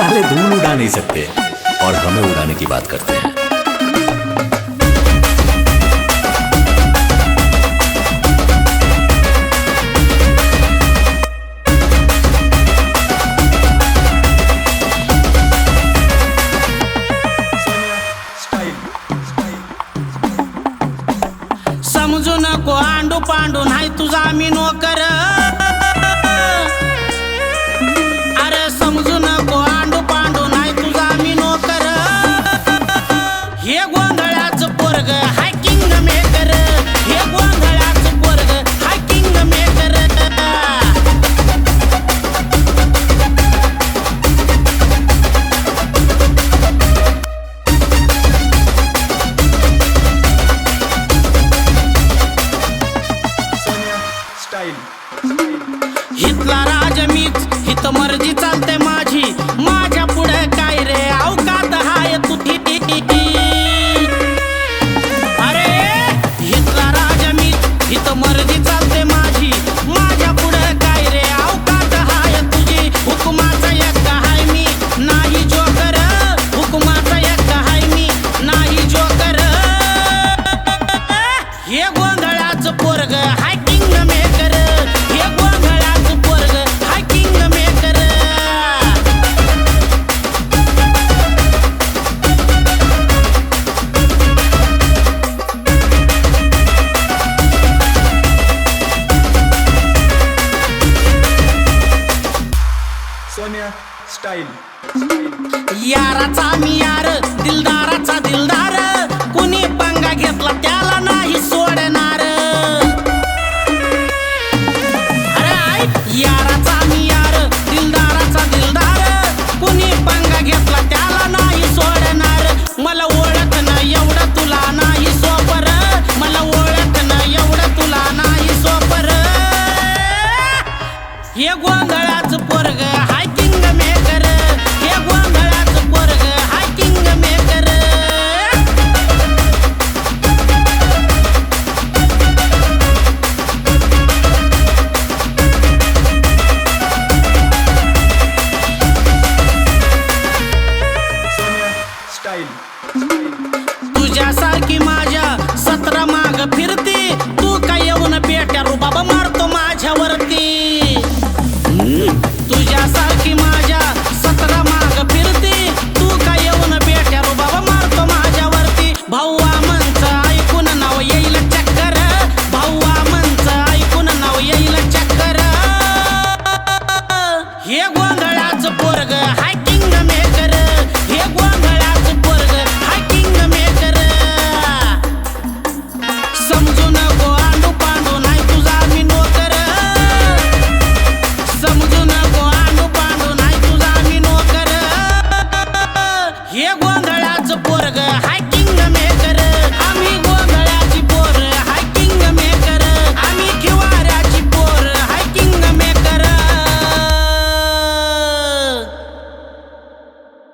साले धूल उड़ा नहीं सकते और हमें उड़ाने की बात करते हैं। समजू नको आंडू पांडू नाही तुझा मी नोकर। स्टाईल याराचा मी यार दिलदाराचा दिलदार. कुणी पंगा घेतला त्याला नाही सोडणार. अरे ऐक, याराचा मी यार दिलदाराचा दिलदार. कुणी पंगा घेतला त्याला नाही सोडणार. मला ओळख ना एवढं तुला नाही सोपर. मला ओळख ना एवढं तुला नाही सोपर. हे गोंधळाचं पोरग तुझ्यासारखी माझ्या सतरा माग फिरती. तू काय येऊन पेट्या रुबाब मारतो माझ्यावरती. तुझ्यासारखी माझ्या सतरा माग फिरती. तू काय येऊन पेट्या रुबाब मारतो माझ्यावरती. भाऊ मंच ऐकून नाव येईल चक्कर. भाऊ मंच ऐकून नाव येईल चक्कर. हे गोंधळाचं पोरग हायकिंग मेकर हे गोंधळा माझं पोरग हायकिंग मेकर आम्ही